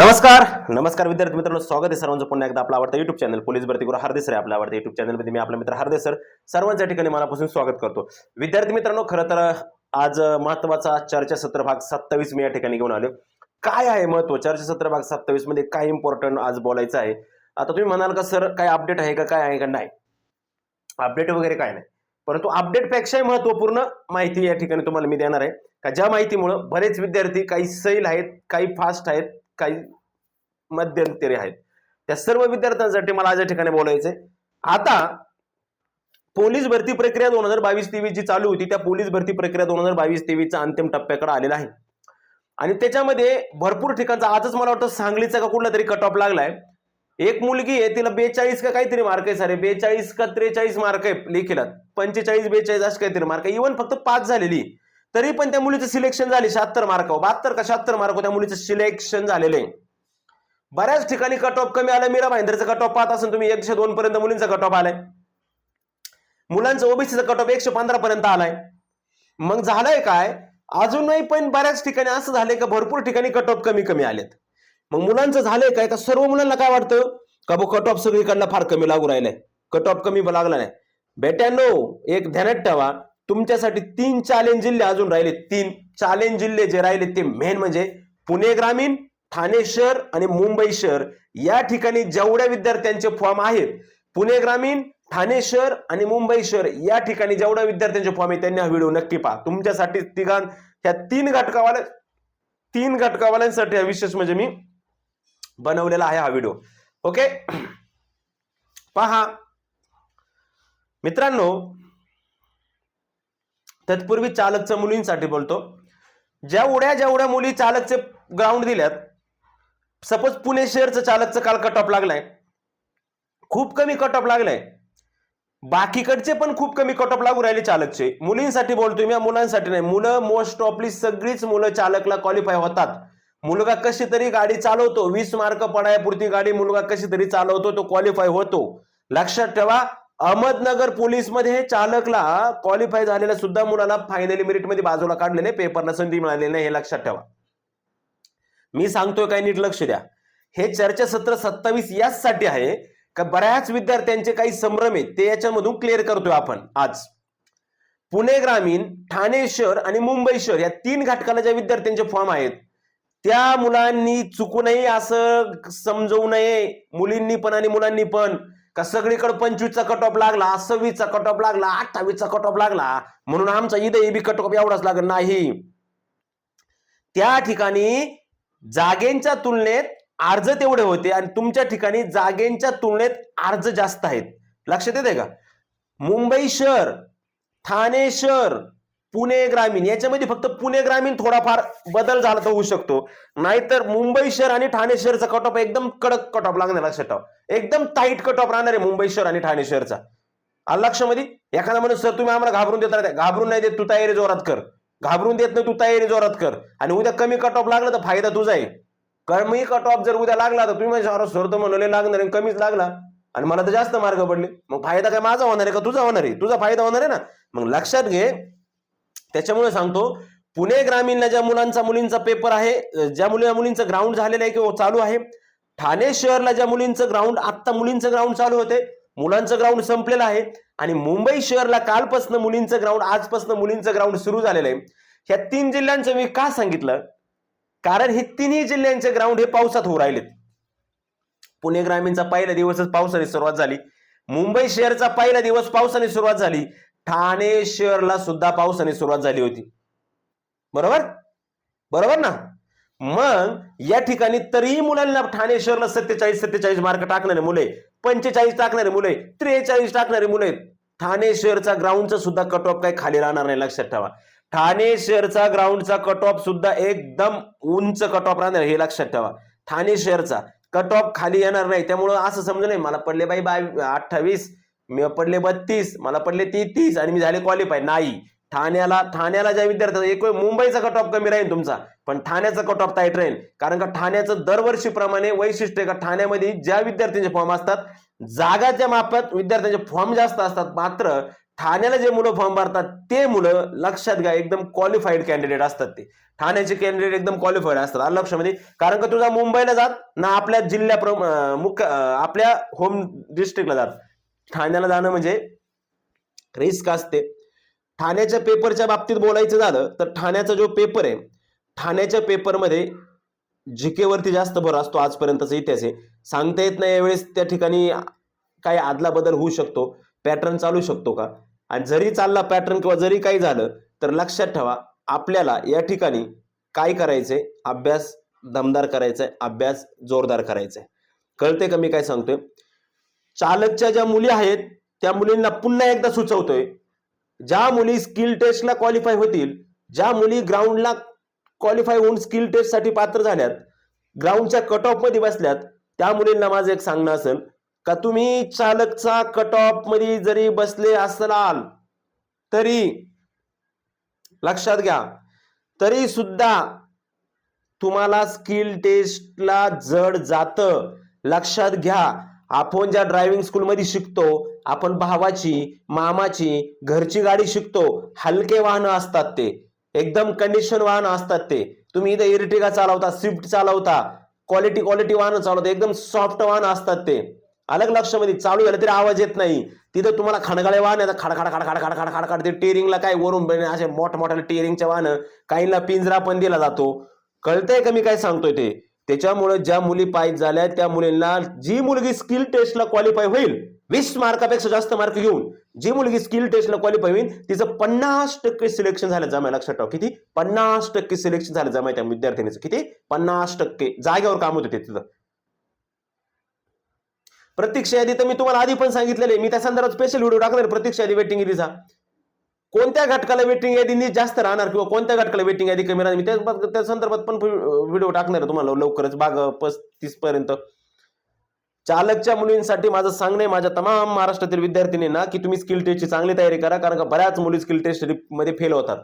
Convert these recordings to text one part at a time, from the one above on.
नमस्कार नमस्कार विद्यार्थी मित्रांनो स्वागत आहे सर्वांचं पुन्हा एकदा आपला आवडता युट्यूब चॅनल पोलीस भरती गुरु हरदेस रे आपल्या आवडता युट्यूब चॅनलमध्ये मी आपला मित्र हरदेस सर सर्वांच्या ठिकाणी मनापासून स्वागत करतो. विद्यार्थी मित्रांनो खरं तर आज महत्त्वाचा चर्चासत्र भाग सत्तावीस मी या ठिकाणी घेऊन आलो काय आहे महत्त्व? चर्चासत्र भाग सत्तावीसमध्ये काय इम्पॉर्टंट आज बोलायचं आहे? आता तुम्ही म्हणाल का सर काय अपडेट आहे का काय आहे का? नाही. अपडेट वगैरे काय नाही. परंतु अपडेटपेक्षाही महत्त्वपूर्ण माहिती या ठिकाणी तुम्हाला मी देणार आहे. का ज्या माहितीमुळं बरेच विद्यार्थी काही सैल आहेत काही फास्ट आहेत काही मध्यंतरी आहेत. त्या सर्व विद्यार्थ्यांसाठी मला आज या ठिकाणी बोलायचंय. आता पोलीस भरती प्रक्रिया दोन हजार बावीस तेवीस जी चालू होती त्या पोलीस भरती प्रक्रिया दोन हजार बावीस तेवीसच्या अंतिम टप्प्याकडे आलेला आहे. आणि त्याच्यामध्ये भरपूर ठिकाणचा आजच मला वाटतं सांगलीचा का कुठला तरी कट ऑफ लागलाय. एक मुलगी आहे तिला बेचाळीस का काहीतरी मार्क आहे सारे. बेचाळीस का त्रेचाळीस मार्क आहे लेखीला. पंचेचाळीस बेचाळीस असं काहीतरी मार्क आहे. इव्हन फक्त पाच झालेली. तरी पण त्या मुलीचं सिलेक्शन झाले शहात्तर मार्क हो. बहात्तर का शहात्तर मार्क हो त्या मुलीचं सिलेक्शन झालेलं आहे. बऱ्याच ठिकाणी कट ऑफ कमी आला मीरा भाईंदरचा कट ऑफ पाहत असेल तुम्ही एकशे दोन पर्यंत मुलींचा कट ऑफ आलाय. मुलांचं ओबीसीचा कट ऑफ एकशे पंधरा पर्यंत आलाय. मग झालंय काय? अजूनही पण बऱ्याच ठिकाणी असं झालंय का भरपूर ठिकाणी कट ऑफ कमी कमी आलेत. मग मुलांचं झालंय काय? का सर्व मुलांना काय वाटतं? का बो कट ऑफ सगळीकडनं फार कमी लागू राहिलाय? कट ऑफ कमी लागला नाही. बेट्यानो एक ध्यानात ठेवा. तुमच्यासाठी तीन चॅलेंज जिल्हे अजून राहिले. तीन चॅलेंज जिल्हे जे राहिले ते मेन म्हणजे पुणे ग्रामीण ठाणे शहर आणि मुंबई शहर. या ठिकाणी जेवढ्या विद्यार्थ्यांचे फॉर्म आहेत पुणे ग्रामीण ठाणे शहर आणि मुंबई शहर या ठिकाणी जेवढ्या विद्यार्थ्यांचे फॉर्म आहे त्यांनी हा व्हिडिओ नक्की पहा. तुमच्यासाठी तिघां ह्या तीन घटकावाल्या तीन घटकावाल्यांसाठी हा विशेष म्हणजे मी बनवलेला आहे हा व्हिडिओ ओके पहा. मित्रांनो तत्पूर्वी चालकचं मुलींसाठी बोलतो. जेवढ्या जेवढ्या मुली चालकचे ग्राउंड दिल्यात सपोज पुणे शहरचं चालकचं काल कट ऑफ लागलाय. खूप कमी कट ऑफ लागलाय. बाकीकडचे पण खूप कमी कट ऑफ लागू राहिले चालकचे. मुलींसाठी बोलतोय मी या मुलांसाठी नाही. मुलं मोस्ट ऑफली सगळीच मुलं चालकला क्वालिफाय होतात. मुलगा कशी तरी गाडी चालवतो वीस मार्क पडायपुरती गाडी मुलगा कशी तरी चालवतो तो क्वालिफाय होतो. लक्षात ठेवा अहमदनगर पोलीसमध्ये चालकला क्वालिफाय झालेल्या सुद्धा मुलाला फायनली मेरिटमध्ये बाजूला काढलेले पेपरला संधी मिळालेली नाही हे लक्षात ठेवा. मी सांगतोय काय नीट लक्ष द्या. हे चर्चासत्र सत्तावीस याचसाठी आहे का बऱ्याच विद्यार्थ्यांचे काही संभ्रम आहेत ते याच्यामधून क्लिअर करतोय आपण आज. पुणे ग्रामीण ठाणे शहर आणि मुंबई शहर या तीन घटकाला ज्या विद्यार्थ्यांचे फॉर्म आहेत त्या मुलांनी चुकू नये असं समजवू नये. मुलींनी पण आणि मुलांनी पण. का सगळीकडे पंचवीसचा कट ऑफ लागला सव्वीसचा कट ऑफ लागला अठ्ठावीसचा कट ऑफ लागला म्हणून आमचा इथे बी कट ऑफ एवढाच लागत नाही. त्या ठिकाणी जागेंच्या तुलनेत अर्ज तेवढे होते आणि तुमच्या ठिकाणी जागेंच्या तुलनेत अर्ज जास्त आहेत. लक्षात येते का? मुंबई शहर ठाणे शहर पुणे ग्रामीण याच्यामध्ये फक्त पुणे ग्रामीण थोडाफार बदल झाला तर होऊ शकतो. नाहीतर मुंबई शहर आणि ठाणे शहरचा कट ऑफ एकदम कडक कट ऑफ लागणार लक्षात ठेवा एकदम टाईट कट ऑफ राहणार आहे मुंबई शहर आणि ठाणे शहरचा. आलं लक्षामध्ये? एखादा म्हणून सर तुम्ही आम्हाला घाबरून देत नाही. घाबरून नाही देत तू तयारी जोरात कर. घाबरून देत नाही तू तयारी जोरात कर. आणि उद्या कमी कट ऑफ लागला तर फायदा तुझा आहे. कमी कट ऑफ जर उद्या लागला तर तुम्ही म्हणजे सर तर म्हणले लागणार आहे कमीच लागला. आणि मला तर जास्त मार्ग पडले. मग फायदा काय माझा होणार आहे का? तुझा होणार आहे. तुझा फायदा होणार आहे ना. मग लक्षात घे त्याच्यामुळे सांगतो पुणे ग्रामीणला ज्या मुलांचा मुलींचा पेपर आहे ज्या मुली मुलींचं ग्राउंड झालेलं आहे किंवा चालू आहे ठाणे शहरला ज्या मुलींचं ग्राउंड आत्ता मुलींचं ग्राउंड चालू होते मुलांचं ग्राउंड संपलेलं आहे आणि मुंबई शहरला कालपासून मुलींचं ग्राउंड आजपासून मुलींचं ग्राउंड सुरू झालेलं आहे. ह्या तीन जिल्ह्यांचं मी का सांगितलं? कारण हे तिन्ही जिल्ह्यांचे ग्राउंड हे पावसात होऊ राहिलेत. पुणे ग्रामीणचा पहिला दिवसच पावसाने सुरुवात झाली. मुंबई शहरचा पहिला दिवस पावसाने सुरुवात झाली. ठाणे शहरला सुद्धा पावसाने सुरुवात झाली होती. बरोबर? बरोबर ना? मग या ठिकाणी तरीही मुलांना ठाणे शहरला सत्तेचाळीस सत्तेचाळीस मार्क टाकणारे मुले पंचेचाळीस टाकणारे मुले त्रेचाळीस टाकणारे मुले ठाणे शहरचा ग्राउंडचा सुद्धा कट ऑफ काही खाली राहणार नाही लक्षात ठेवा. ठाणे शहरचा ग्राउंडचा कट ऑफ सुद्धा एकदम उंच कट ऑफ राहणार हे लक्षात ठेवा. ठाणे शहरचा कट ऑफ खाली येणार नाही. त्यामुळं असं समजू नाही मला पडले बाई बाय अठ्ठावीस. मी पडले बत्तीस मला पडले तीस आणि मी झाले क्वालिफाय नाही. ठाण्याला ठाण्याला ज्या विद्यार्थ्यांचा एक वेळ मुंबईचा कट ऑफ कमी राहील तुमचा. पण ठाण्याचा कट ऑफ टाईट राहील कारण का ठाण्याचं दरवर्षीप्रमाणे वैशिष्ट्य का? ठाण्यामध्ये ज्या विद्यार्थ्यांचे फॉर्म असतात जागाच्या मापात विद्यार्थ्यांचे फॉर्म जास्त असतात. मात्र ठाण्याला जे मुलं फॉर्म भरतात ते मुलं लक्षात घ्या एकदम क्वालिफाईड कॅन्डिडेट असतात ते. ठाण्याचे कॅन्डिडेट एकदम क्वालिफाईड असतात. आलं लक्षामध्ये कारण का तुझा मुंबईला जात ना आपल्या जिल्ह्याप्र मुख्य आपल्या होम डिस्ट्रिक्टला जात ठाण्याला जाणं म्हणजे रिस्क असते. ठाण्याच्या पेपरच्या बाबतीत बोलायचं झालं तर ठाण्याचा जो पेपर आहे ठाण्याच्या पेपरमध्ये जिकेवरती जास्त भर असतो आजपर्यंतचा इतिहास आहे. सांगता येत नाही यावेळेस त्या ठिकाणी काही आदला बदल होऊ शकतो पॅटर्न चालू शकतो का? आणि जरी चालला पॅटर्न किंवा जरी काही झालं तर लक्षात ठेवा आपल्याला या ठिकाणी काय करायचंय? अभ्यास दमदार करायचा आहे अभ्यास जोरदार करायचा आहे कळते का मी काय सांगतोय? चालकच्या ज्या मुली आहेत त्या मुलींना पुन्हा एकदा सुचवतोय. ज्या मुली स्किल टेस्टला क्वालिफाय होतील ज्या मुली ग्राउंडला क्वालिफाय होऊन स्किल टेस्टसाठी पात्र झाल्यात ग्राउंडच्या कट ऑफमध्ये बसल्यात त्या मुलींना माझं एक सांगणं असेल का तुम्ही चालकचा कट ऑफमध्ये जरी बसले असलाल तरी लक्षात घ्या तरी सुद्धा तुम्हाला स्किल टेस्टला जड जातं. लक्षात घ्या आपण ज्या ड्रायव्हिंग स्कूलमध्ये शिकतो आपण भावाची मामाची घरची गाडी शिकतो हलके वाहनं असतात ते. एकदम कंडिशन वाहनं असतात ते. तुम्ही इथं इर्टिगा चालवता स्विफ्ट चालवता क्वालिटी क्वालिटी वाहनं चालवता एकदम सॉफ्ट वाहनं असतात ते. अलग लक्षामध्ये चालू झालं तरी आवाज येत नाही. तिथं तुम्हाला खणगाळे वाहन येतात खाड खाड खाड खाड खाड खाड खाड ते टेरिंगला काय वरून बने असे मोठमोठ्या टेरिंगच्या वाहनं काहींना पिंजरा पण दिला जातो. कळतंय का मी काय सांगतोय ते? त्याच्यामुळे ज्या मुली पास झाल्या त्या मुलींना जी मुलगी स्किल टेस्टला क्वालिफाय होईल वीस मार्कापेक्षा जास्त मार्क घेऊन जी मुलगी स्किल टेस्टला क्वालिफाय होईल तिचं पन्नास टक्के सिलेक्शन झालं जमाय लक्षात ठेवा किती? पन्नास टक्के सिलेक्शन झालं जमाय त्या विद्यार्थिनीचं. किती? पन्नास टक्के. जागेवर काम होते तिथं. प्रतीक्षा यादी तर मी तुम्हाला आधी पण सांगितलेलं मी त्या संदर्भात स्पेशल व्हिडिओ टाकणार प्रतीक्षा यादी वेटिंग यादीचा कोणत्या घटकाला वेटिंग यादी जास्त राहणार किंवा कोणत्या घटकाला वेटिंग यादी कमी राहणार? मी त्या त्या संदर्भात पण व्हिडिओ टाकणार आहे तुम्हाला लवकरच बाग पस्तीस पर्यंत. चालकच्या मुलींसाठी माझं सांगणे माझ्या तमाम महाराष्ट्रातील विद्यार्थिनींना की तुम्ही स्किल टेस्टची चांगली तयारी करा कारण का बऱ्याच मुली स्किल टेस्टमध्ये फेल होतात.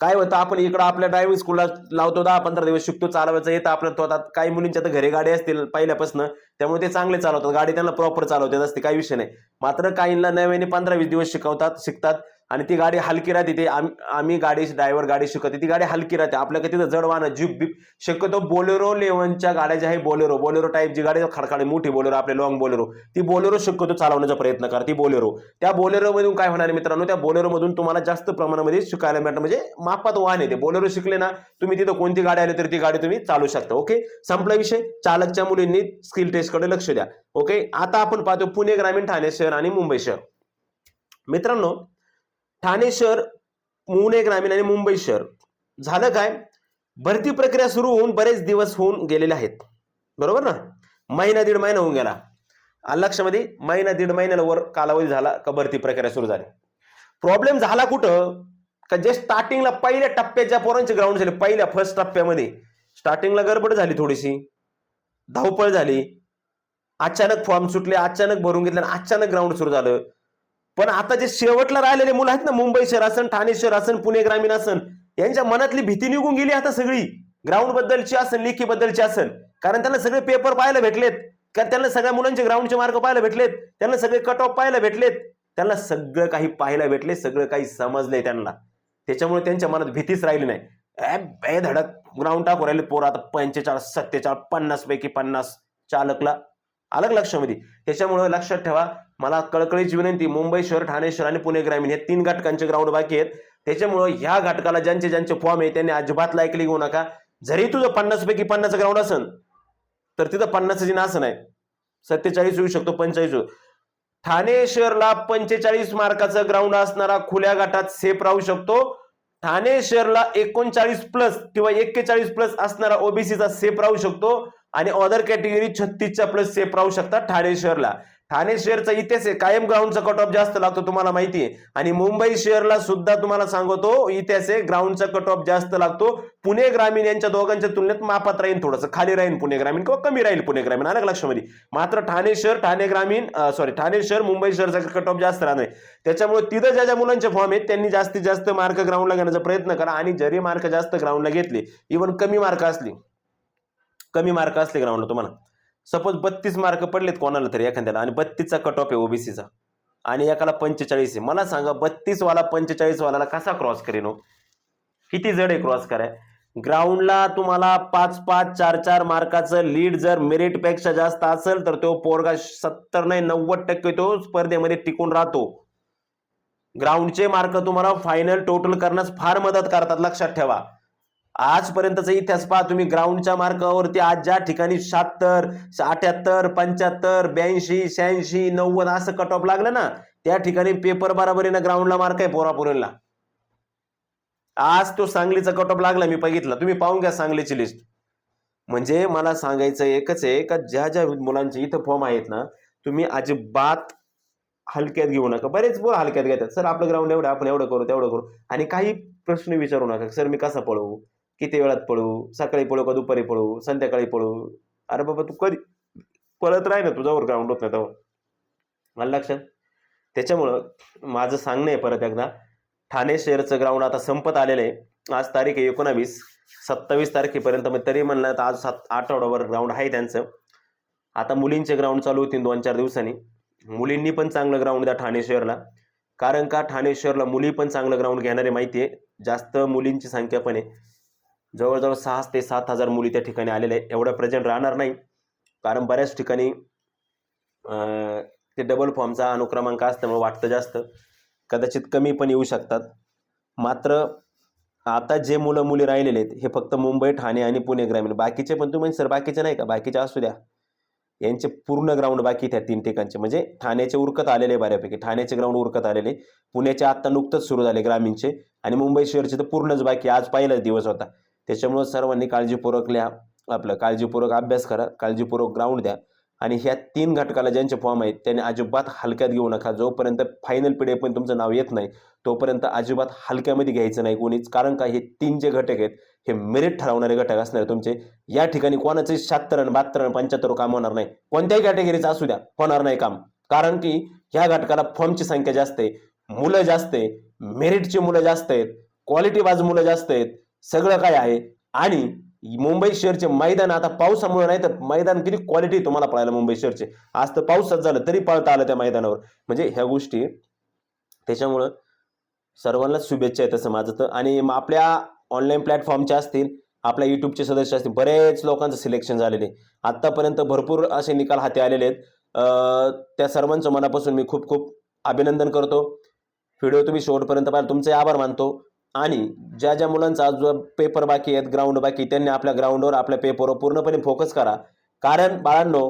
काय होतं आपण इकडं आपल्या ड्रायव्हिंग स्कूलला लावतो दहा पंधरा दिवस शिकतो चालवायचं येतं आपल्याला होतात काही मुलींच्या तर घरी गाडी असतील पहिल्यापासून त्यामुळे ते चांगले चालवतात. गाडी त्यांना प्रॉपर चालवतात असते काही विषय नाही. मात्र काहींना नव्याने पंधरा वीस दिवस शिकवतात शिकतात. आणि ती गाडी हलकी राहते ते आम- आम्ही गाडी ड्रायव्हर गाडी शिकवते ती गाडी हलकी राहते. आपल्याकडे तिथं जड वाहनं जीप बीप शक्यतो बोलेरो लेवनच्या गाड्या ज्या आहे बोलेरो बोलेरो टाईप जी गाडी खडखाडी मोठी बोलेरो आपले लॉंग बोलेरो ती बोलेरो शक्यतो चालवण्याचा प्रयत्न करा ती बोलेरो. त्या बोलेरो मधून काय होणार मित्रांनो त्या बोलेरो मधून तुम्हाला जास्त प्रमाणामध्ये शिकायला मिळतं म्हणजे मापात वाहन येते बोलेरो शिकले ना तुम्ही तिथं कोणती गाडी आली तरी ती गाडी तुम्ही चालू शकता ओके? संपला विषय. चालकच्या मुलींनी स्किल टेस्टकडे लक्ष द्या ओके? आता आपण पाहतो पुणे ग्रामीण ठाणे शहर आणि मुंबई शहर. मित्रांनो ठाणे शहर पुणे ग्रामीण आणि मुंबई शहर. झालं काय? भरती प्रक्रिया सुरू होऊन बरेच दिवस होऊन गेलेले आहेत. बरोबर ना? महिना दीड महिना होऊन गेला. लक्षामध्ये महिना दीड महिन्याला वर कालावधी झाला का भरती प्रक्रिया सुरू झाली. प्रॉब्लेम झाला कुठं? का जे स्टार्टिंगला पहिल्या टप्प्याच्या पोरांचे ग्राउंड झाले पहिल्या फर्स्ट टप्प्यामध्ये. स्टार्टिंगला गडबड झाली थोडीशी. धावपळ झाली. अचानक फॉर्म सुटले अचानक भरून घेतले आणि अचानक ग्राउंड सुरू झालं. पण आता जे शेवटला राहिलेले मुलं आहेत ना मुंबई शहर असन ठाणे शहर असन पुणे ग्रामीण असन यांच्या मनातली भीती निघून गेली आता सगळी. ग्राउंड बद्दलची असन लेखी बद्दलची असन. कारण त्यांना सगळे पेपर पाहायला भेटलेत. कारण त्यांना सगळ्या मुलांचे ग्राउंडचे मार्क पाहायला भेटलेत. त्यांना सगळे कट ऑफ पाहायला भेटलेत. त्यांना सगळं काही पाहायला भेटले सगळं काही समजलंय त्यांना. त्याच्यामुळे त्यांच्या मनात भीतीच राहिली नाही. ए, बे धडक ग्राउंड टाकून राहिले पोर आता पंचेचाळीस सत्तेचाळीस पन्नास पैकी पन्नास चालकला. अलग लक्षामध्ये. त्याच्यामुळे लक्षात ठेवा मला कळकळीची विनंती मुंबई शहर ठाणे शहर आणि पुणे ग्रामीण हे तीन घटकांचे ग्राउंड बाकी आहेत. त्याच्यामुळे ह्या घटकाला ज्यांचे ज्यांचे फॉर्म आहे त्यांनी अजिबात लायकली घेऊ नका. जरी तुझं पन्नास पैकी पन्नास ग्राउंड असन तर तिथं पन्नासची नासन आहे सत्तेचाळीस होऊ शकतो पंचेचाळीस होऊ. ठाणे शहरला पंचेचाळीस मार्काचं ग्राउंड असणारा खुल्या गटात सेफ राहू शकतो. ठाणे शहरला एकोणचाळीस प्लस किंवा एक्केचाळीस प्लस असणारा ओबीसीचा सेफ राहू शकतो. आणि अदर कॅटेगरी छत्तीसच्या प्लस सेफ राहू शकतात ठाणे शहरला. ठाणे शहरचा इतिहास आहे. कायम ग्राउंडचा कट ऑफ जास्त लागतो तुम्हाला माहिती आहे. आणि मुंबई शहरला सुद्धा तुम्हाला सांगतो इतिहास आहे. ग्राउंडचा कट ऑफ जास्त लागतो. पुणे ग्रामीण यांच्या दोघांच्या तुलनेत मापात राहील थोडंसं. खाली राहील पुणे ग्रामीण किंवा कमी राहील पुणे ग्रामीण. अलग लक्षामध्ये मात्र ठाणे शहर ठाणे ग्रामीण सॉरी ठाणे शहर मुंबई शहरचा कट ऑफ जास्त राहणार आहे. त्याच्यामुळे तिथं ज्या ज्या मुलांचे फॉर्म आहेत त्यांनी जास्तीत जास्त मार्क ग्राउंडला घेण्याचा प्रयत्न करा. आणि जरी मार्क जास्त ग्राउंडला घेतले इव्हन कमी मार्क असली कमी मार्क असले ग्राउंडला तुम्हाला. सपोज बत्तीस मार्क पडलेत कोणाला तरी एखाद्याला आणि बत्तीसचा कट ऑफ आहे ओबीसीचा आणि एकाला पंचेचाळीस आहे. मला सांगा बत्तीस वाला पंचेचाळीस वाला कसा क्रॉस करेन हो? किती जड आहे क्रॉस कराय? ग्राउंडला तुम्हाला पाच पाच चार चार मार्काचं लीड जर मेरिटपेक्षा जास्त असेल तर तो पोरगा सत्तर नाही नव्वद टक्के तो स्पर्धेमध्ये टिकून राहतो. ग्राउंडचे मार्क तुम्हाला फायनल टोटल करण्यास फार मदत करतात लक्षात ठेवा. आजपर्यंतचा इतिहास पहा तुम्ही ग्राउंडच्या मार्कावरती आज ज्या ठिकाणी शहात्तर अठ्याहत्तर पंच्याहत्तर ब्याऐंशी शहाऐंशी नव्वद असं कट ऑफ लागलं ना त्या ठिकाणी पेपर बराबरीनं ग्राउंडला मार्क आहे पोरापुरीला. आज तो सांगलीचा कट ऑफ लागला मी बघितला. तुम्ही पाहून घ्या सांगलीची लिस्ट म्हणजे मला सांगायचं एकच आहे का ज्या ज्या मुलांचे इथं फॉर्म आहेत ना तुम्ही अजिबात हलक्यात घेऊ नका. बरेच बोल हलक्यात घेतात. सर आपलं ग्राउंड एवढं आपण एवढं करू तेवढं करू. आणि काही प्रश्न विचारू नका. सर मी कसा पळवू? किती वेळात पळू? सकाळी पळू का दुपारी पळू? संध्याकाळी पळू? अरे बाबा तू कधी पळत राही ना तुझ्यावर ग्राउंड होत नाही तेव्हा. मला लक्षात त्याच्यामुळं माझं सांगणं आहे परत एकदा. ठाणे शहरचं ग्राउंड आता संपत आलेलं आहे. आज तारीख आहे एकोणावीस. सत्तावीस तारखेपर्यंत मग तरी म्हणलं तर आज सात आठवड्यावर ग्राउंड आहे त्यांचं. आता मुलींचे ग्राउंड चालू होतील दोन चार दिवसांनी. मुलींनी पण चांगलं ग्राउंड द्या ठाणे शहरला. कारण का ठाणे शहरला मुली पण चांगलं ग्राउंड घेणारे माहिती आहे. जास्त मुलींची संख्या पण आहे. जवळजवळ सहा ते सात हजार मुली त्या ठिकाणी आलेल्या आहे एवढं प्रेझेंट राहणार नाही. कारण बऱ्याच ठिकाणी ते डबल फॉर्मचा अनुक्रमांक असल्यामुळे वाटतं जास्त. कदाचित कमी पण येऊ शकतात. मात्र आता जे मुलं मुली राहिलेले आहेत हे फक्त मुंबई ठाणे आणि पुणे ग्रामीण. बाकीचे पण तुम्ही सर बाकीचे नाही का? बाकीचे असू द्या. यांचे पूर्ण ग्राउंड बाकी त्या तीन ठिकाणचे. म्हणजे ठाण्याचे उरकत आलेले बऱ्यापैकी. ठाण्याचे ग्राउंड उरकत आलेले. पुण्याचे आत्ता नुकतंच सुरू झाले ग्रामीणचे. आणि मुंबई शहरचे तर पूर्णच बाकी. आज पहिलाच दिवस होता. त्याच्यामुळं सर्वांनी काळजीपूर्वक लिहा. आपलं काळजीपूर्वक अभ्यास करा काळजीपूर्वक ग्राउंड द्या. आणि ह्या तीन घटकाला ज्यांचे फॉर्म आहेत त्यांनी अजिबात हलक्यात घेऊ नका. जोपर्यंत फायनल पिढी पण तुमचं नाव येत नाही तोपर्यंत अजिबात हलक्यामध्ये घ्यायचं नाही कोणीच. कारण का हे तीन जे घटक आहेत हे मेरिट ठरवणारे घटक असणार तुमचे. या ठिकाणी कोणाचे शहात्तर आणि बहात्तर आणि पंच्याहत्तर काम होणार नाही. कोणत्याही कॅटेगरीचं असू द्या होणार नाही काम. कारण की ह्या घटकाला फॉर्मची संख्या जास्त आहे मुलं जास्त आहे मेरिटची मुलं जास्त आहेत क्वालिटी बाज मुलं जास्त आहेत सगळं काय आहे? आणि मुंबई शहरचे मैदान आता पावसामुळे नाही तर मैदान किती क्वालिटी तुम्हाला पळायला मुंबई शहरचे आज तर पाऊसच झालं तरी पळता आलं त्या मैदानावर. म्हणजे ह्या गोष्टी त्याच्यामुळं सर्वांनाच शुभेच्छा आहेत तसं माझं तर. आणि मग आपल्या ऑनलाईन प्लॅटफॉर्मच्या असतील आपल्या युट्यूबचे सदस्य असतील बरेच लोकांचं सिलेक्शन झालेले. आहे. आत्तापर्यंत भरपूर असे निकाल हाती आलेले आहेत. त्या सर्वांचं मनापासून मी खूप खूप अभिनंदन करतो. व्हिडिओ तुम्ही शेवटपर्यंत पाहिला तुमचे आभार मानतो. आणि ज्या ज्या मुलांचा जो पेपर बाकी आहेत ग्राउंड बाकी त्यांनी आपल्या ग्राउंडवर आपल्या पेपरवर पूर्णपणे फोकस करा. कारण बाळांनो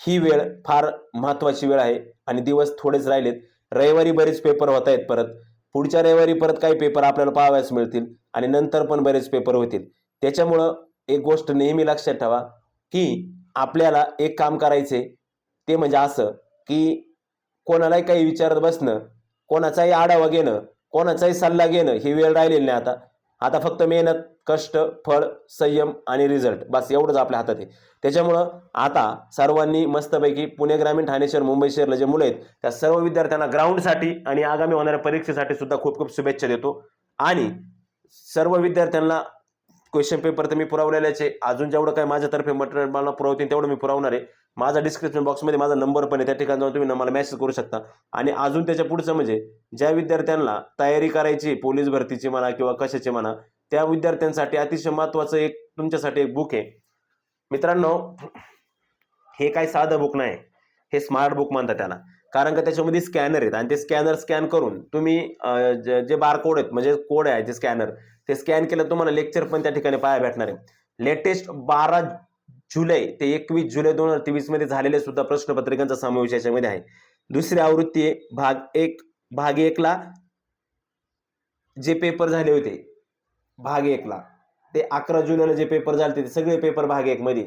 ही वेळ फार महत्त्वाची वेळ आहे आणि दिवस थोडेच राहिलेत. रविवारी बरेच पेपर होत आहेत परत. पुढच्या रविवारी परत काही पेपर आपल्याला पाहावयास मिळतील आणि नंतर पण बरेच पेपर होतील. त्याच्यामुळं एक गोष्ट नेहमी लक्षात ठेवा की आपल्याला एक काम करायचे ते म्हणजे असं की कोणालाही काही विचारत बसणं कोणाचाही आढावा घेणं कोणाचाही सल्ला घेणं ही वेळ राहिलेली नाही आता. आता फक्त मेहनत कष्ट फळ संयम आणि रिझल्ट बस एवढंच आपल्या हातात आहे. त्याच्यामुळं आता सर्वांनी मस्तपैकी पुणे ग्रामीण ठाणे शहर मुंबई शहरला जे मुलं आहेत त्या सर्व विद्यार्थ्यांना ग्राउंडसाठी आणि आगामी होणाऱ्या परीक्षेसाठी सुद्धा खूप खूप शुभेच्छा देतो. आणि सर्व विद्यार्थ्यांना क्वेश्चन पेपर तर मी पुरवलेल्याचे अजून जेवढं काय माझ्यातर्फे मटेरियल मला पुरवतील तेवढं मी पुरवणार आहे. माझा डिस्क्रिप्शन बॉक्समध्ये माझा नंबर पण आहे. त्या ठिकाणी जाऊन तुम्ही मला मेसेज करू शकता. आणि अजून त्याच्या पुढचं म्हणजे ज्या विद्यार्थ्यांना तयारी करायची पोलीस भरतीची म्हणा किंवा कशाची म्हणा त्या विद्यार्थ्यांसाठी अतिशय महत्त्वाचं एक तुमच्यासाठी एक बुक आहे. मित्रांनो हे काय साधं बुक नाही. हे स्मार्ट बुक म्हणतात त्याला. कारण का त्याच्यामध्ये स्कॅनर आहेत. आणि ते स्कॅनर स्कॅन करून तुम्ही जे- बारकोड आहेत म्हणजे कोड आहे ते स्कॅनर ते स्कॅन केलं तुम्हाला लेक्चर पण त्या ठिकाणी पाहायला भेटणार आहे. लेटेस्ट बारा जुलै ते एकवीस जुलै दोन हजार तेवीसमध्ये झालेले सुद्धा प्रश्नपत्रिकांचा समावेश याच्यामध्ये आहे. दुसरी आवृत्ती भाग एक भाग एकला जे पेपर झाले होते भाग एकला. ते अकरा जुलैला जे पेपर झाले ते सगळे पेपर भाग एक मध्ये.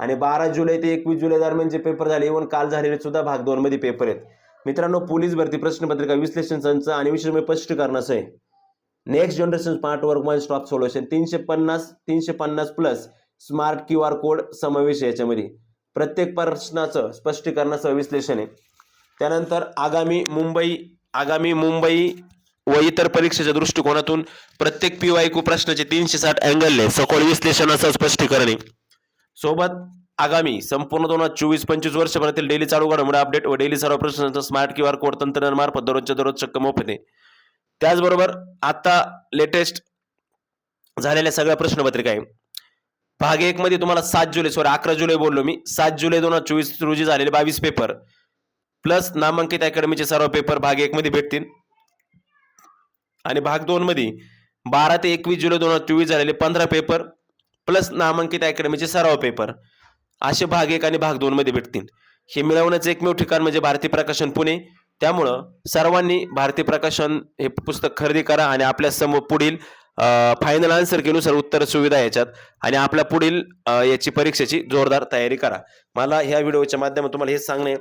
आणि बारा जुलै ते एकवीस जुलै दरम्यान जे पेपर झाले इव्हन काल झालेले सुद्धा भाग दोनमध्ये पेपर आहेत. मित्रांनो पोलीस भरती प्रश्नपत्रिका विश्लेषण संच आणि विशेष म्हणजे स्पष्टीकरणाचं आहे. Next generation smart work one stop solution तीनशे पन्नास तीनशे पन्नास plus smart Q R code समावेश आहे याच्यामध्ये. प्रत्येक प्रश्नाचं स्पष्टीकरणाचं विश्लेषण आहे. त्यानंतर आगामी मुंबई आगामी मुंबई व इतर परीक्षेच्या दृष्टिकोनातून प्रत्येक पी वायकू प्रश्नाचे तीनशे साठ अँगलने सखोल विश्लेषणाचं स्पष्टीकरण आहे. सोबत आगामी संपूर्ण दोन हजार चोवीस पंचवीस वर्षभरातील डेली चालू घडामोडी अपडेट व डेली सर्व प्रश्नांचा स्मार्ट क्यू आर कोड तंत्रज्ञानामार्फत दररोजच्या दररोज चक्क मोफत आहे. त्याचबरोबर आता लेटेस्ट झालेल्या सगळ्या प्रश्नपत्रिका आहे. भाग एक मध्ये तुम्हाला सात जुलै सॉरी अकरा जुलै बोललो मी. सात जुलै दोन हजार चोवीस रोजी झालेले बावीस पेपर प्लस नामांकित अकॅडमीचे सर्व पेपर भाग एक मध्ये भेटतील. आणि भाग दोन मध्ये बारा ते एकवीस जुलै दोन हजार चोवीस झालेले पंधरा पेपर प्लस नामांकित अकॅडमीचे सराव पेपर. असे भाग एक आणि भाग दोनमध्ये भेटतील. हे मिळवण्याचं एकमेव ठिकाण म्हणजे भारती प्रकाशन पुणे. त्यामुळं सर्वांनी भारती प्रकाशन हे पुस्तक खरेदी करा आणि आपल्यासमोर पुढील फायनल आन्सर केनुसार उत्तर सुविधा याच्यात आणि आपल्या पुढील याची परीक्षेची जोरदार तयारी करा. मला ह्या व्हिडिओच्या माध्यमातून तुम्हाला हे सांगणे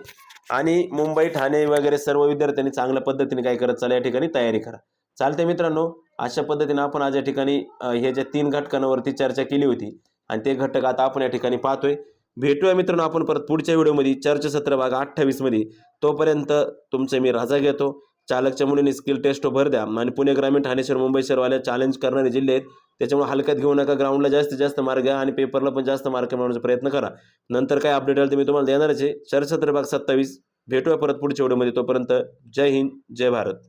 आणि मुंबई ठाणे वगैरे सर्व विद्यार्थ्यांनी चांगल्या पद्धतीने काय करत चाल या ठिकाणी तयारी करा. चालते मित्रांनो अशा पद्धतीने आपण आज या ठिकाणी हे ज्या तीन घटकांवरती चर्चा केली होती आणि ते घटक आता आपण या ठिकाणी पाहतोय. भेटूया मित्रांनो आपण परत पुढच्या व्हिडिओमध्ये. चर्चासत्र भाग अठ्ठावीसमध्ये. तोपर्यंत तुमचे मी राजा घेतो. चालकच्या मुलीने स्किल टेस्ट भर द्या आणि पुणे ग्रामीण ठाणे शहर मुंबई शहरवाल्या चॅलेंज करणारे जिल्हे आहेत त्याच्यामुळे हलक्यात घेऊ नका ग्राउंडला जास्तीत जास्त मार्ग घ्या आणि पेपरला पण जास्त मार्क मिळवण्याचा प्रयत्न करा. नंतर काय अपडेट आलं ते मी तुम्हाला देणारच आहे. चर्चासत्र भाग सत्तावीस. भेटूया परत पुढच्या व्हिडिओमध्ये. तोपर्यंत जय हिंद जय भारत.